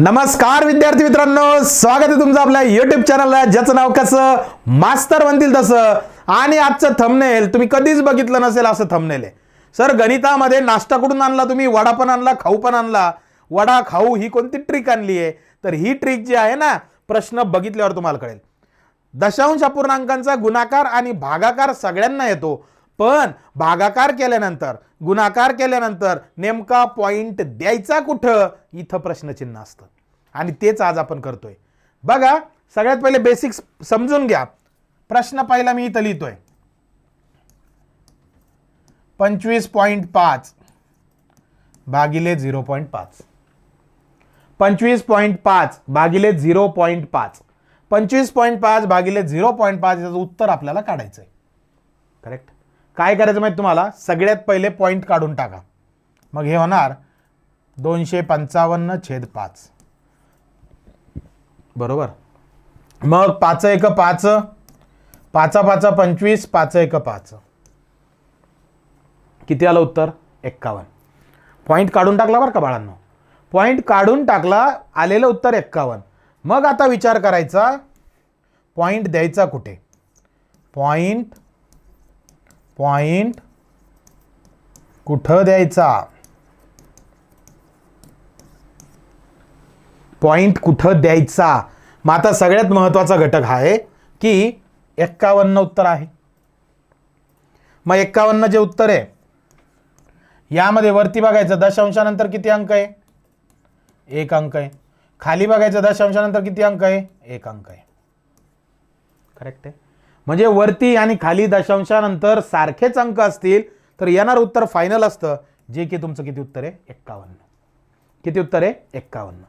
नमस्कार विद्यार्थी मित्रांनो स्वागत आहे तुमचं आपल्या युट्यूब चॅनलला ज्याचं नाव कसं? मास्तर म्हणतील तसं. आणि आजचं थंबनेल तुम्ही कधीच बघितलं नसेल असं थंबनेल आहे. सर गणितामध्ये नाश्ता कुठून आणला तुम्ही? वडा पण आणला खाऊ पण आणला. वडा खाऊ ही कोणती ट्रिक आणली आहे? तर ही ट्रिक जी आहे ना प्रश्न बघितल्यावर तुम्हाला कळेल. दशांश अपूर्णांकांचा गुणाकार आणि भागाकार सगळ्यांना येतो. पण भागाकार केल्यानंतर गुणाकार केल्यानंतर नेमका पॉईंट द्यायचा कुठं? इथं प्रश्नचिन्ह असतं. आणि तेच आज आपण करतोय. बघा सगळ्यात पहिले बेसिक्स समजून घ्या. प्रश्न पहिला मी इथं लिहितोय. पंचवीस पॉईंट पाच भागिले झिरो पॉईंट पाच. पंचवीस पॉईंट पाच भागिले झिरो पॉईंट पाच. पंचवीस पॉईंट पाच भागिले झिरो पॉईंट पाच याचं उत्तर आपल्याला काढायचं आहे करेक्ट काय करायचं माहिती तुम्हाला? सगळ्यात पहिले पॉईंट काढून टाका. मग हे होणार दोनशे पंचावन्न छेद पाच. बरोबर? मग पाच एक पाच पाचा पाच पंचवीस पाच एक पाच. किती आलं उत्तर? एक्कावन्न. पॉईंट काढून टाकला बरं का बाळांनो? पॉईंट काढून टाकला आलेलं उत्तर एक्कावन्न. मग आता विचार करायचा पॉईंट द्यायचा कुठे? पॉईंट पॉईंट कुठं द्यायचा? पॉईंट कुठं द्यायचा? मग आता सगळ्यात महत्त्वाचा घटक हा आहे की एक्कावन्न उत्तर आहे. मग एक्कावन्न जे उत्तर आहे यामध्ये वरती बघायचं दशांशानंतर किती अंक आहे? एक अंक आहे. खाली बघायचं दशांशानंतर किती अंक आहे? एक अंक आहे. करेक्ट आहे. म्हणजे वरती आणि खाली दशांशानंतर सारखेच अंक असतील तर येणार उत्तर फायनल असतं. जे की तुमचं किती उत्तर आहे? एक्कावन्न. किती उत्तर आहे? एक्कावन्न.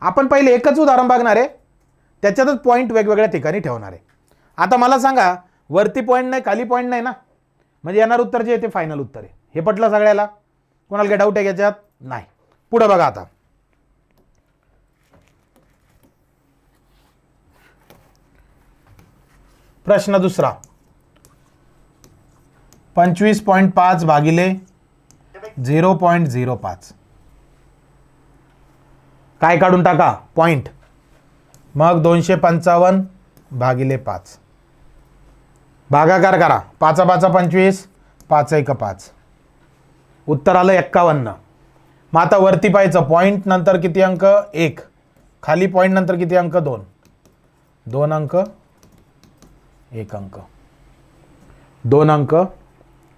आपण पहिले एकच उदाहरण बघणार आहे. त्याच्यातच पॉईंट वेगवेगळ्या ठिकाणी ठेवणार आहे. आता मला सांगा वरती पॉईंट नाही खाली पॉईंट नाही ना? म्हणजे येणार उत्तर जे आहे ते फायनल उत्तर आहे. हे पटलं सगळ्याला? कोणाला काही डाऊट आहे याच्यात? नाही. पुढं बघा आता. प्रश्न दुसरा. पंचवीस पॉईंट पाच भागिले झिरो पॉईंट झिरो पाच. काय काढून टाका? पॉईंट मग दोनशे पंचावन्न भागिले पाच. भागाकार करा. पाचा पाचा पंचवीस पाच एक पाच. उत्तर आलं एक्कावन्न. मग आता वरती पाहायचं. पॉईंट नंतर किती अंक? एक. खाली पॉईंट नंतर किती अंक? दोन. दोन अंक एक अंक. दोन अंक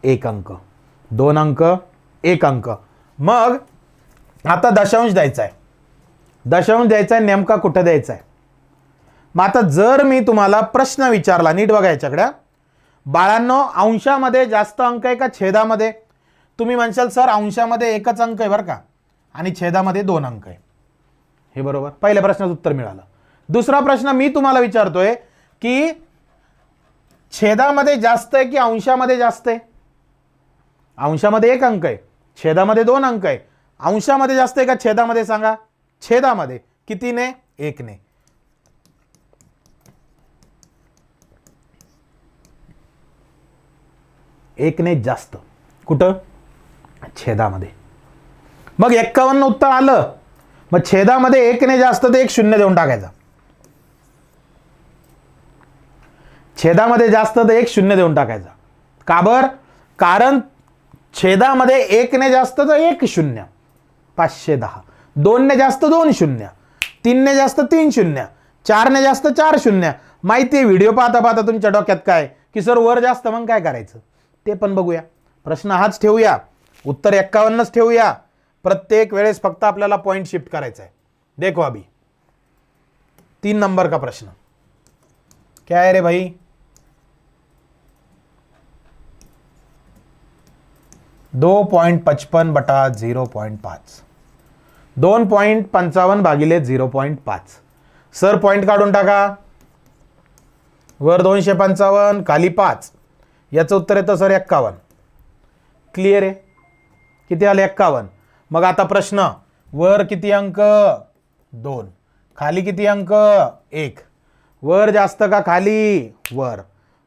एक अंक. दोन अंक एक अंक. मग आता दशांश द्यायचा आहे दशांश द्यायचा आहे नेमका कुठं द्यायचा आहे मग आता जर मी तुम्हाला प्रश्न विचारला नीट बघा याच्याकडे. बाळांनो अंशामध्ये जास्त अंक आहे का छेदामध्ये? तुम्ही म्हणशाल सर अंशामध्ये एकच अंक आहे बरं का? आणि छेदामध्ये दोन अंक आहे. हे बरोबर. पहिल्या प्रश्नाचं उत्तर मिळालं. दुसरा प्रश्न मी तुम्हाला विचारतोय की छेदामध्ये जास्त आहे की अंशामध्ये जास्त आहे? अंशामध्ये एक अंक आहे. छेदामध्ये दोन अंक आहे. अंशामध्ये जास्त आहे का छेदामध्ये सांगा? छेदामध्ये. कितीने? एकने. एकने जास्त. कुठं? छेदामध्ये. मग एक्कावन्न उत्तर आलं. मग छेदामध्ये एकने जास्त तर एक शून्य देऊन टाकायचा. छेदामध्ये जास्त तर एक शून्य देऊन टाकायचा. का बर? कारण छेदामध्ये एकने जास्त तर एक शून्य. पाचशे दहा. दोनने जास्त दोन शून्य. तीनने जास्त तीन शून्य. चारने जास्त चार शून्य. माहिती आहे व्हिडिओ पाहता पाहता तुमच्या डोक्यात काय? की सर वर जास्त मग काय करायचं? ते पण बघूया. प्रश्न हाच ठेवूया. उत्तर एक्कावन्नच ठेवूया. प्रत्येक वेळेस फक्त आपल्याला पॉईंट शिफ्ट करायचा आहे. देखो अभी. तीन नंबर का प्रश्न? क्या है रे भाई? दो पॉईंट पचपन बटा झिरो पॉईंट पाच. दोन पॉईंट पंचावन्न भागिले झिरो पॉईंट पाच. सर पॉईंट काढून टाका. वर दोनशे पंचावन्न खाली पाच. याचं उत्तर येतं सर एक्कावन्न. क्लिअर आहे? किती आले? एक्कावन्न. मग आता प्रश्न. वर किती अंक? दोन. खाली किती अंक? एक. वर जास्त का खाली? वर.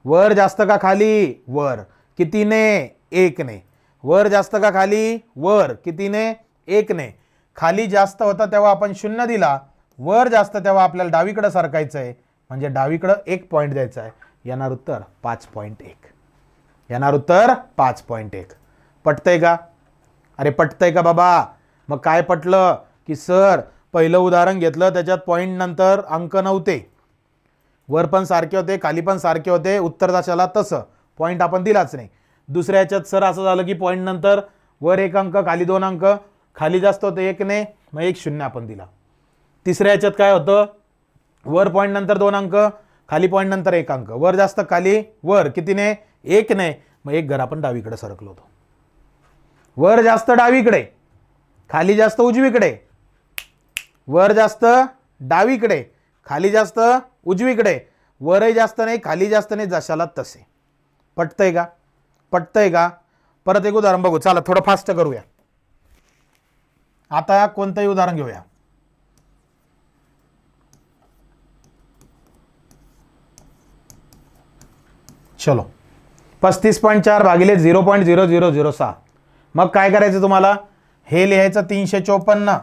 वर जास्त का खाली? वर. कितीने? एकने. वर जास्त का खाली? वर. कितीने? एकने. खाली जास्त होता तेव्हा आपण शून्य दिला. वर जास्त तेव्हा आपल्याला डावीकडं सरकायचं आहे म्हणजे डावीकडं एक पॉईंट द्यायचा आहे येणार उत्तर पाच पॉईंट एक. येणार उत्तर पाच पॉईंट एक. पटतंय का? अरे पटतंय का बाबा? मग काय पटलं? की सर पहिलं उदाहरण घेतलं त्याच्यात पॉईंट नंतर अंक नव्हते. वर पण सारखे होते खाली पण सारखे होते उत्तर दशाला तसं. पॉईंट आपण दिलाच नाही. दुसऱ्या याच्यात सर असं झालं की पॉईंट नंतर वर एक अंक खाली दोन अंक खाली जास्त होतं एक ने मग एक शून्य आपण दिला. तिसऱ्या याच्यात काय होतं? वर पॉईंट नंतर दोन अंक खाली पॉईंट नंतर एक अंक. वर जास्त खाली वर. कितीने एक ने मग एक घर आपण डावीकडे सरकलो होतो. वर जास्त डावीकडे. खाली जास्त उजवीकडे. वर जास्त डावीकडे. खाली जास्त उजवीकडे. वरही जास्त नाही खाली जास्त नाही जशाला तसे. पटतंय का? पटतंय का? परत एक उदाहरण बघू. चला थोडं फास्ट करूया. आता कोणतंही उदाहरण घेऊया. चलो. पस्तीस पॉईंट चार भागिले zero point zero zero zero सहा. मग काय करायचं तुम्हाला? हे लिहायचं तीनशे चोपन्न.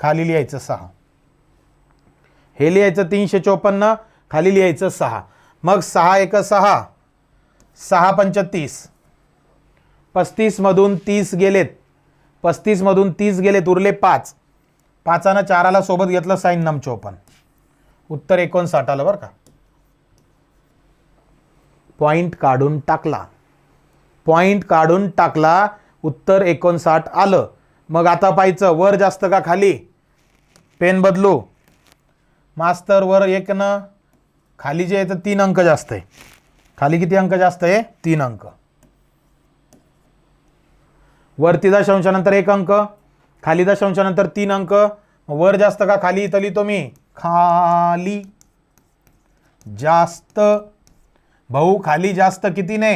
खाली लिहायचं सहा. हे लिहायचं तीनशे चोपन्न खाली लिहायचं सहा. मग सहा एक सहा. सहा पंचतीस पस्तीसमधून तीस गेलेत. पस्तीसमधून तीस गेलेत उरले पाच. पाचानं चाराला सोबत घेतलं साईन नम चोपन्न उत्तर एकोणसाठ आलं बरं का. पॉईंट काढून टाकला. पॉईंट काढून टाकला उत्तर एकोणसाठ आलं. मग आता पाहायचं वर जास्त का खाली? पेन बदलू. मास्तर वर एक न खाली जे आहे तर तीन अंक जास्त आहे. खाली किती अंक जास्त आहे? तीन अंक. वरती दशांशानंतर एक अंक खाली दशांशानंतर तीन अंक. वर जास्त का खाली? इथं लिहितो मी. खाली जास्त. भाऊ खाली जास्त कितीने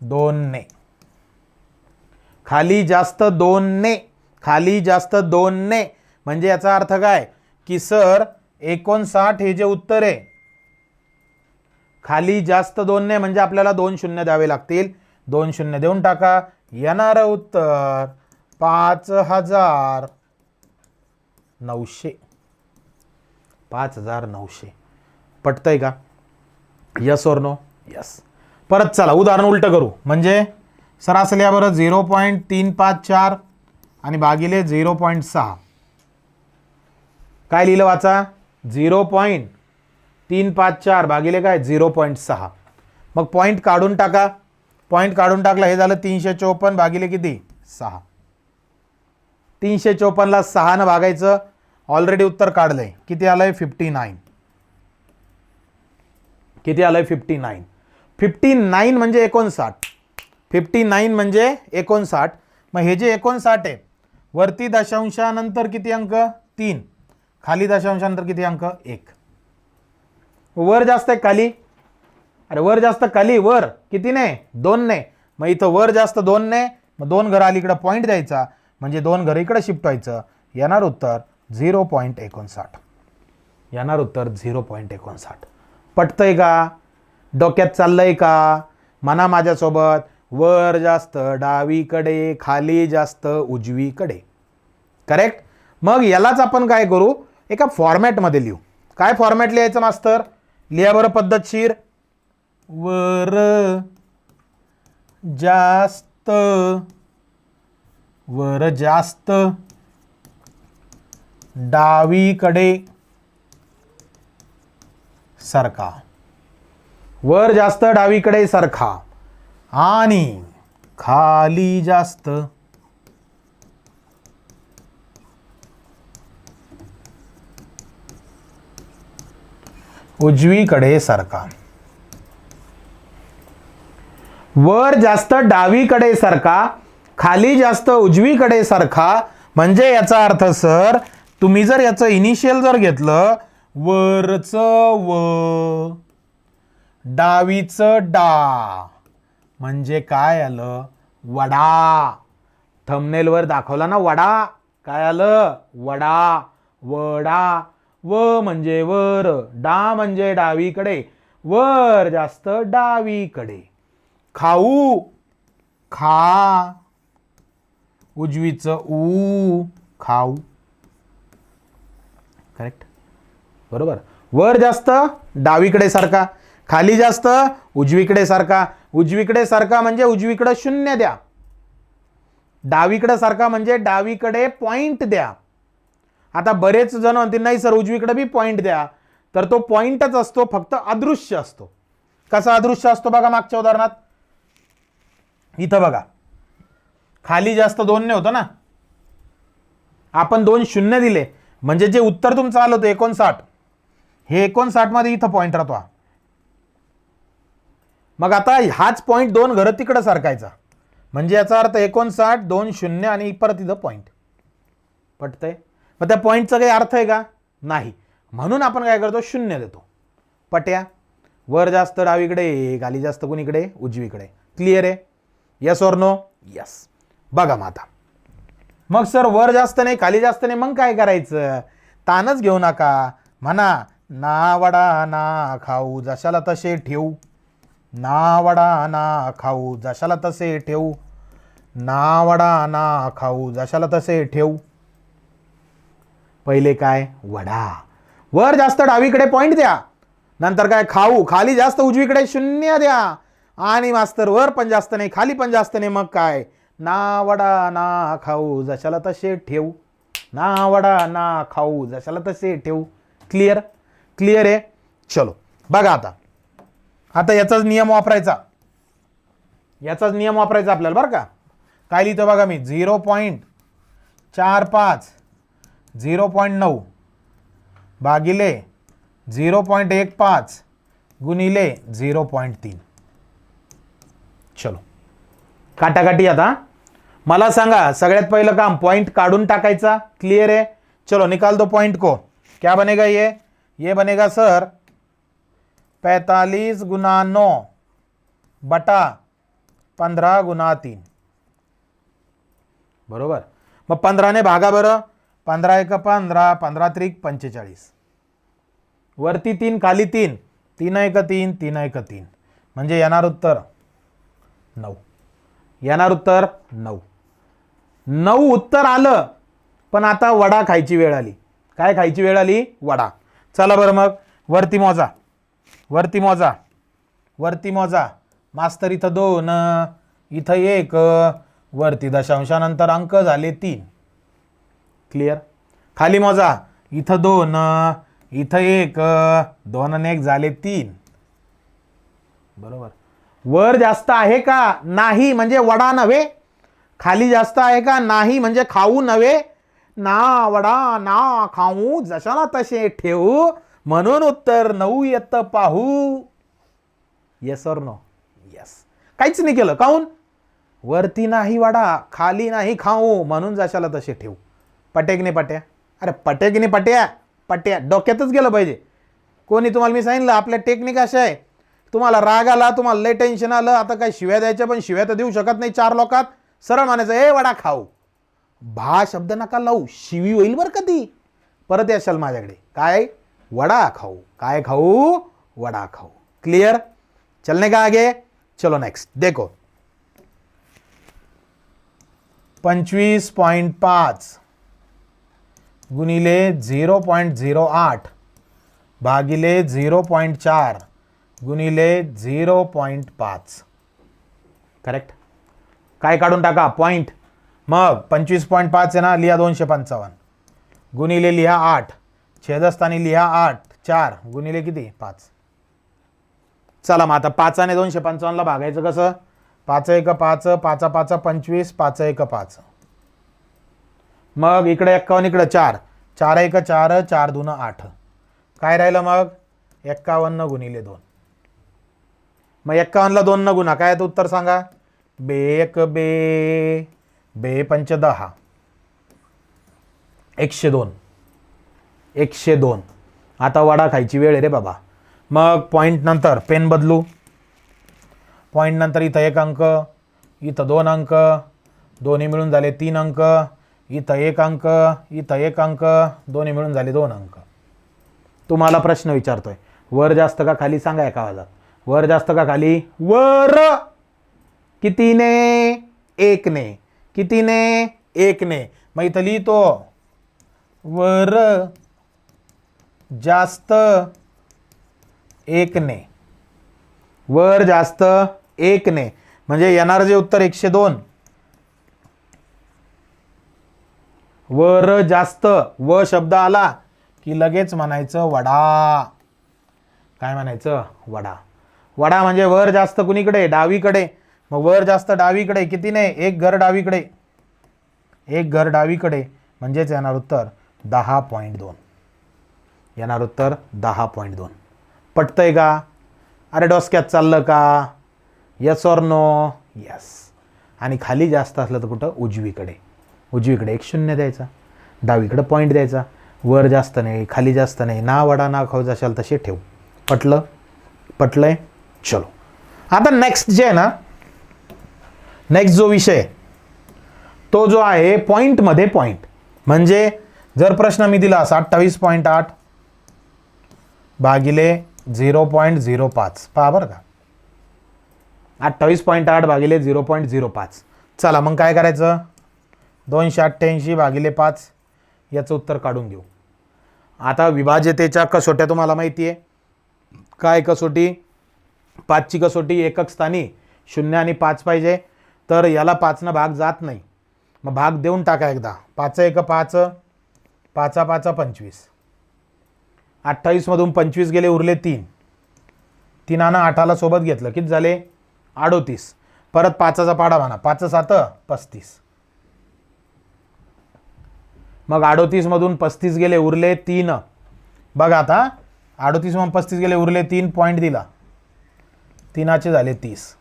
दोनने खाली जास्त दोनने खाली जास्त दोनने म्हणजे याचा अर्थ काय? की सर एकोणसाठ हे जे उत्तर आहे खाली जास्त दोनने म्हणजे आपल्याला दोन शून्य द्यावे लागतील. दोन शून्य देऊन टाका. येणारं उत्तर पाच हजार नऊशे. पाच हजार नऊशे. पटतंय का? यस और नो यस परत चला उदाहरण उलटं करू. म्हणजे सरासरी बरं झिरो पॉईंट तीन पाच चार आणि भागिले झिरो पॉईंट सहा. काय लिहिलं वाचा? झिरो पॉईंट तीन पाच चार भागिले काय? झिरो पॉईंट सहा. मग पॉईंट काढून टाका. पॉईंट काढून टाकला हे झालं तीनशे चोपन्न भागिले किती? सहा. तीनशे चोपन्नला सहानं भागायचं. ऑलरेडी उत्तर काढलंय. किती आलं आहे फिफ्टी नाईन किती आलं आहे फिफ्टी नाईन फिफ्टी नाईन म्हणजे एकोणसाठ. फिफ्टी नाईन म्हणजे एकोणसाठ. मग हे जे एकोणसाठ आहे वरती दशांशानंतर किती अंक? तीन. खाली दशांशानंतर किती अंक? एक. वर जास्त आहे खाली. अरे वर जास्त खाली वर. किती ने दोन ने मग इथं वर जास्त दोन ने मग दोन घरं अलीकडं पॉईंट द्यायचा. म्हणजे दोन घर इकडं शिफ्ट व्हायचं. येणार उत्तर झिरो पॉईंट एकोणसाठ. येणार उत्तर झिरो पॉईंट एकोणसाठ. पटतंय का? डोक्यात चाललंय का? मना माझ्यासोबत. वर जास्त डावीकडे खाली जास्त उजवीकडे. करेक्ट मग यालाच आपण काय करू? एका फॉर्मॅटमध्ये लिहू. काय फॉर्मॅट लिहायचं मास्तर लिहा बरं पद्धतशीर वर जास्त. वर जास्त. डावीकडे. सरका. वर जास्त डावीकडे सरखा. आणि खाली जास्त. उजवीकडे सरका वर जास्त डावीकडे सरका खाली जास्त उजवीकडे सरका म्हणजे याचा अर्थ सर तुम्ही जर याचं इनिशियल जर घेतलं वरच व डावीचं डा म्हणजे काय आलं? वडा. थंबनेलवर दाखवला ना वडा. काय आलं? वडा. वडा. व म्हणजे वर डा म्हणजे डावीकडे वर जास्त डावीकडे. खाऊ खा. उजवीचं ऊ खाऊ. करेक्ट बरोबर. वर जास्त डावीकडे सारखा. खाली जास्त उजवीकडे सारखा. उजवीकडे सारखा म्हणजे उजवीकडे शून्य द्या. डावीकडे सारखा म्हणजे डावीकडे पॉइंट द्या. आता बरेच जण म्हणतील नाही सर उजवीकडे बी पॉईंट द्या. तर तो पॉईंटच असतो फक्त अदृश्य असतो. कसा अदृश्य असतो बघा मागच्या उदाहरणात? इथं बघा. खाली जास्त दोनने होतं ना? आपण दोन शून्य दिले. म्हणजे जे उत्तर तुमचं आलं होतं एकोणसाठ. हे एकोणसाठमध्ये इथं पॉईंट राहतो हा. मग आता हाच पॉईंट दोन घरं तिकडं सारखायचा म्हणजे याचा अर्थ एकोणसाठ दोन शून्य आणि परत इथं पॉईंट पटतंय? मग त्या पॉईंटचा काही अर्थ आहे का? नाही. म्हणून आपण काय करतो? शून्य देतो. पट्या. वर जास्त डावीकडे खाली जास्त कुणीकडे उजवीकडे क्लिअर आहे? यस और नो यस बघा मग आता. मग सर वर जास्त नाही खाली जास्त नाही मग काय करायचं? तानच घेऊ नका. म्हणा ना वडा ना खाऊ जशाला तसे ठेवू. ना वडा ना खाऊ जशाला तसे ठेवू. ना वडा ना खाऊ जशाला तसे ठेवू. पहिले काय? वडा. वर जास्त डावीकडे पॉईंट द्या. नंतर काय? खाऊ. खाली जास्त उजवीकडे शून्य द्या. आणि मास्तर वर पण जास्त नाही खाली पण जास्त नाही. मग काय? ना वडा ना खाऊ. जशाला तसे ठेवू. ना वडा ना खाऊ. जशाला तसे ठेवू. क्लिअर क्लिअर आहे? चलो. बघा आता. आता याचाच नियम वापरायचा. याचाच नियम वापरायचा आपल्याला बरं का? काय लिहितो बघा मी? झिरो पॉईंट चार पाच. झिरो पॉईंट नऊ. भागिले झिरो पॉईंट एक पाच गुणिले झिरो पॉईंट तीन. चलो. काटाकाटी आता. मला सांगा सगळ्यात पहिलं काम पॉईंट काढून टाकायचा? क्लियर आहे? चलो निकाल दो पॉइंट को. क्या बनेगा ये? ये बनेगा सर पैतालीस गुना नौ बटा पंधरा गुना तीन. बरोबर? मग पंधराने भागा बरं. पंधरा एक पंधरा पंधरा त्रिक पंचेचाळीस. वरती तीन खाली तीन. तीन एक तीन तीन एक तीन. म्हणजे येणार उत्तर नऊ. येणार उत्तर नऊ. नऊ उत्तर आलं पण आता वडा खायची वेळ आली. काय खायची वेळ आली? वडा. चला बरं मग वरती मोजा. वरती मोजा. वरती मोजा. मास्तर इथं दोन इथं एक. वरती दशांशानंतर अंक झाले तीन. क्लिअर खाली मोजा. इथं दोन इथं एक दोन आणि एक झाले तीन. बरोबर. वर जास्त आहे का? नाही म्हणजे वडा नव्हे. खाली जास्त आहे का? नाही म्हणजे खाऊ नव्हे. ना वडा ना खाऊ. जशाला तसे ठेवू. म्हणून उत्तर नऊ येत पाहू. येस और नो येस काहीच नाही केलं. काहून? वरती नाही वडा खाली नाही खाऊ. म्हणून जशाला तसे ठेवू. पट्या की नाही पट्या अरे पट्या की नाही पट्या पट्या डोक्यातच गेलं पाहिजे. कोणी तुम्हाला मी सांगितलं आपल्या टेक्निक अशा आहे. तुम्हाला राग आला तुम्हाला लय टेन्शन आलं आता काय शिव्या द्यायच्या पण शिव्या तर देऊ शकत नाही चार लोकात. सरळ म्हणायचं ए वडा खाऊ. भा शब्द नका लावू. शिवी होईल बरं का ती परत याशाल माझ्याकडे. काय? वडा खाऊ. काय खाऊ? वडा खाऊ. क्लियर चलने का आगे? चलो नेक्स्ट देखो. पंचवीस पॉईंट पाच. गुणिले झिरो पॉईंट झिरो आठ भागिले झिरो पॉईंट चार गुणिले झिरो पॉईंट पाच. करेक्ट काय काढून टाका? पॉईंट मग पंचवीस पॉईंट पाच आहे ना लिहा दोनशे पंचावन्न. गुणिले लिहा आठ. छेदस्थानी लिहा आठ चार. गुणिले किती? पाच. चला मग आता पाचाने दोनशे पंचावन्नला भागायचं कसं? पाच एक पाच पाचा पाचा पंचवीस पाच एक पाच. मग इकडे एक्कावन्न इकडं चार. चार एक चार चार दोन आठ. काय राहिलं मग? एक्कावन्न गुणिले दोन. मग एक्कावन्नला दोन न गुणा. काय आहे उत्तर सांगा? बे एक बे. बे पंच दहा. एकशे दोन. एकशे दोन. आता वडा खायची वेळ आहे रे बाबा. मग पॉईंट नंतर पेन बदलू. पॉईंट नंतर इथं एक अंक इथं दोन अंक दोन्ही मिळून झाले तीन अंक. इथं एक अंक इथं एक अंक दोन्ही मिळून झाले दोन अंक. तुम्हाला प्रश्न विचारतोय. वर जास्त का खाली सांगा एका आवाजात. वर जास्त का खाली? वर. कितीने? एकने. कितीने? एकने. मग इथं लिहितो. वर. जास्त. एकने. वर जास्त. एकने. म्हणजे येणार जे उत्तर एकशे दोन. वर जास्त. व शब्द आला की लगेच म्हणायचं वडा. काय म्हणायचं? वडा. वडा म्हणजे वर जास्त कुणीकडे? डावीकडे. मग वर जास्त डावीकडे किती नाही? एक घर डावीकडे. एक घर डावीकडे. म्हणजेच येणार उत्तर दहा पॉईंट दोन. येणार उत्तर दहा पॉईंट दोन. पटतंय का? अरे डोसक्यात चाललं का? यस ऑर नो यस आणि खाली जास्त असलं तर कुठं? उजवीकडे. उजवीकडे एक शून्य द्यायचा डावीकडे पॉईंट द्यायचा वर जास्त नाही खाली जास्त नाही ना वडा ना खाऊ जाशाल तसे ठेवू. पटलं? पटलंय? चलो. आता नेक्स्ट जे आहे ना नेक्स्ट जो विषय तो जो आहे पॉईंटमध्ये पॉईंट म्हणजे जर प्रश्न मी दिला असा अठ्ठावीस पॉईंट आठ भागिले झिरो पॉईंट झिरो पाच. पहा बरं का. अठ्ठावीस पॉईंट आठ भागिले झिरो पॉईंट झिरो पाच. चला मग काय करायचं? दोनशे अठ्ठ्याऐंशी भागिले पाच याचं उत्तर काढून घेऊ. आता विभाज्यतेच्या कसोट्या तुम्हाला माहिती आहे. काय कसोटी? पाचची कसोटी एकक स्थानी शून्य आणि पाच पाहिजे. तर याला पाचनं भाग जात नाही. मग भाग देऊन टाका एकदा. पाच एक पाच पाचा पाचा पंचवीस. अठ्ठावीसमधून पंचवीस गेले उरले तीन. तीनानं आठाला सोबत घेतलं. किती झाले? अडोतीस. परत पाचाचा पाडा म्हणा. पाच सात पस्तीस. मग अडोतीसमधून पस्तीस गेले उरले तीन. बघा आता अडोतीसमधून पस्तीस गेले उरले तीन पॉईंट दिला. तीनाचे झाले तीस.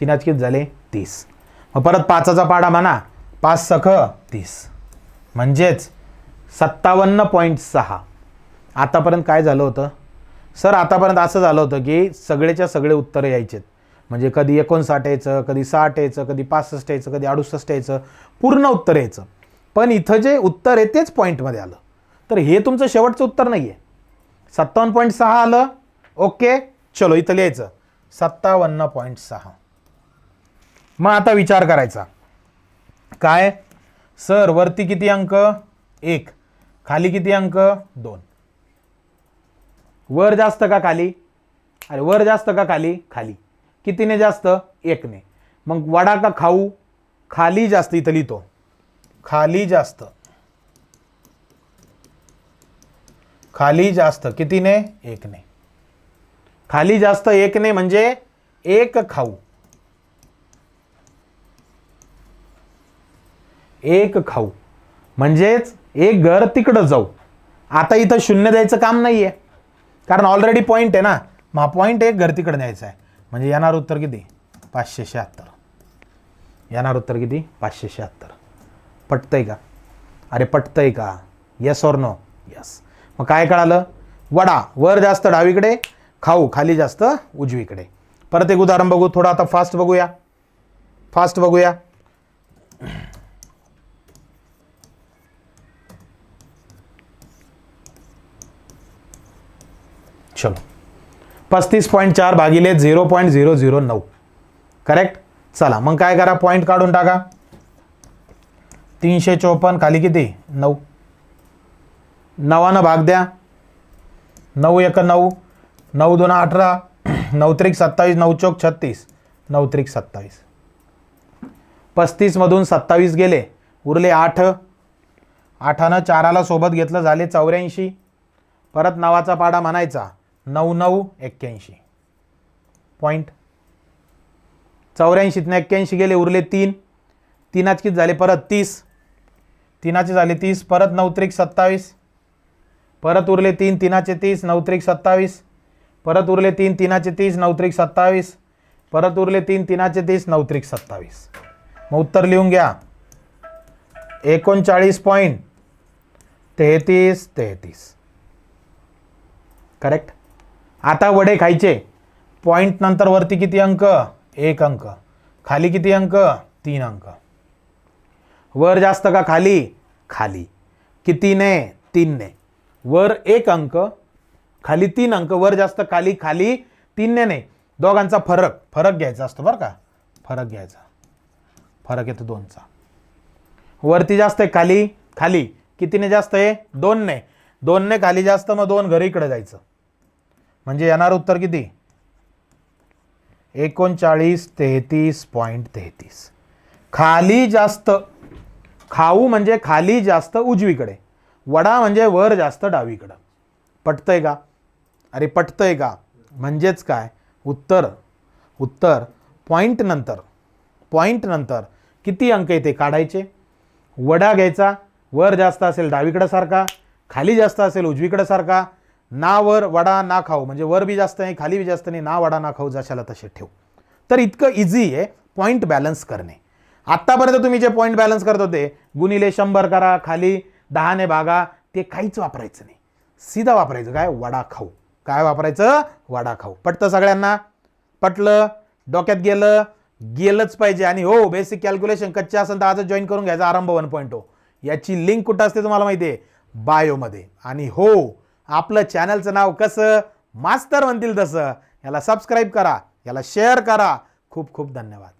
तीनाचे किती झाले? तीस. मग परत पाचाचा पाडा म्हणा. पाच सख तीस. म्हणजेच सत्तावन्न पॉईंट सहा. आतापर्यंत काय झालं होतं? सर आतापर्यंत असं झालं होतं की सगळेच्या सगळे उत्तरं यायचेत. म्हणजे कधी एकोणसाठ यायचं कधी साठ यायचं कधी पासष्ट यायचं कधी अडुसष्ट यायचं पूर्ण उत्तर यायचं. पण इथं जे उत्तर आहे तेच पॉईंटमध्ये आलं. तर हे तुमचं शेवटचं उत्तर नाही आहे सत्तावन्न पॉईंट सहा आलं. ओके चलो इथं लिहायचं. सत्तावन्न पॉईंट सहा. मग आता विचार करायचा. काय? सर वरती किती अंक? एक. खाली किती अंक? दोन. वर जास्त का खाली? अरे वर जास्त का खाली? खाली. कितीने जास्त? एकने. मग वडा का खाऊ? खाली जास्त इथं लिहितो. खाली जास्त. खाली जास्त. कितीने? एकने. खाली जास्त एकने म्हणजे एक खाऊ. एक खाऊ. म्हणजेच एक घर तिकडं जाऊ. आता इथं शून्य द्यायचं काम नाही आहे कारण ऑलरेडी पॉईंट आहे ना. मग हा पॉईंट एक घर तिकडं द्यायचा आहे. म्हणजे येणार उत्तर किती? पाचशे शहात्तर. येणार उत्तर किती? पाचशे शहात्तर. पटतंय का? अरे पटतंय का? येस ऑर नो यस मग काय कळालं? वडा वर जास्त डावीकडे खाऊ खाली जास्त उजवीकडे. परत एक उदाहरण बघू थोडं आता फास्ट बघूया. फास्ट बघूया. चलो. पस्तीस पॉईंट चार भागिले झिरो पॉईंट झिरो झिरो नऊ. करेक्ट चला मग काय करा? पॉईंट काढून टाका. तीनशे चोपन्न. खाली किती? नऊ. नवानं भाग द्या. नऊ एक नऊ. नऊ दोन अठरा. नऊ त्रिक सत्तावीस. नऊ चौक छत्तीस. नऊ त्रिक सत्तावीस. पस्तीसमधून सत्तावीस गेले. उरले आठ. आठानं चाराला सोबत घेतलं झाले चौऱ्याऐंशी. परत नावाचा पाडा म्हणायचा. नऊ नऊ एक्क्याऐंशी. पॉईंट चौऱ्याऐंशीतनं एक्क्याऐंशी गेले उरले तीन. तीनाच किती झाले? परत तीस. तीनाचे झाले तीस परत नऊ त्रिक सत्तावीस. परत उरले तीन तीनाचे तीस नऊ त्रिक सत्तावीस. परत उरले तीन तीनाचे तीस नऊ त्रिक सत्तावीस. परत उरले तीन तीनाचे तीस नऊ त्रिक सत्तावीस. मग उत्तर लिहून घ्या. एकोणचाळीस पॉईंट तेहतीस तेहतीस. करेक्ट आता वडे खायचे. पॉईंट नंतर वरती किती अंक? एक अंक. खाली किती अंक? तीन अंक. वर जास्त का खाली? खाली. कितीने तीनने वर एक अंक खाली तीन अंक वर जास्त खाली खाली तीनने नाही. दोघांचा फरक फरक घ्यायचा असतो बरं का? फरक घ्यायचा. फरक येतो दोनचा. वरती जास्त आहे खाली खाली. कितीने जास्त आहे? दोनने दोनने खाली जास्त मग दोन घरी इकडे जायचं. म्हणजे येणार उत्तर किती? एकोणचाळीस तेहतीस पॉईंट तेहतीस. खाली जास्त खाऊ म्हणजे खाली जास्त उजवीकडे वडा म्हणजे वर जास्त डावीकडं. पटतंय का? अरे पटतंय का? म्हणजेच काय? उत्तर. उत्तर पॉईंट नंतर. पॉईंट नंतर. किती अंक येते काढायचे? वडा घ्यायचा वर जास्त असेल डावीकडं सारखा खाली जास्त असेल उजवीकडं सारखा ना वर वडा ना खाऊ. म्हणजे वर बी जास्त नाही खाली बी जास्त नाही ना वडा ना खाऊ जशाला तसे ठेव. तर इतकं इझी आहे पॉईंट बॅलन्स करणे. आत्तापर्यंत तुम्ही जे पॉईंट बॅलन्स करत होते गुणिले शंभर करा खाली दहाने भागा ते काहीच वापरायचं नाही. सीधा वापरायचं. काय? वडा खाऊ. काय वापरायचं? वडा खाऊ. पटतं सगळ्यांना? पटलं? डोक्यात गेलं? गेलंच पाहिजे. आणि हो बेसिक कॅल्क्युलेशन कच्चे असेल तर आजच जॉईन करून घ्यायचा. आरंभ वन पॉईंट हो याची लिंक कुठं असते तुम्हाला माहिती आहे? बायोमध्ये आणि हो आपलं चॅनलचं नाव कसं? मास्तर म्हणतील तसं. याला सबस्क्राईब करा. याला शेअर करा. खूप खूप धन्यवाद.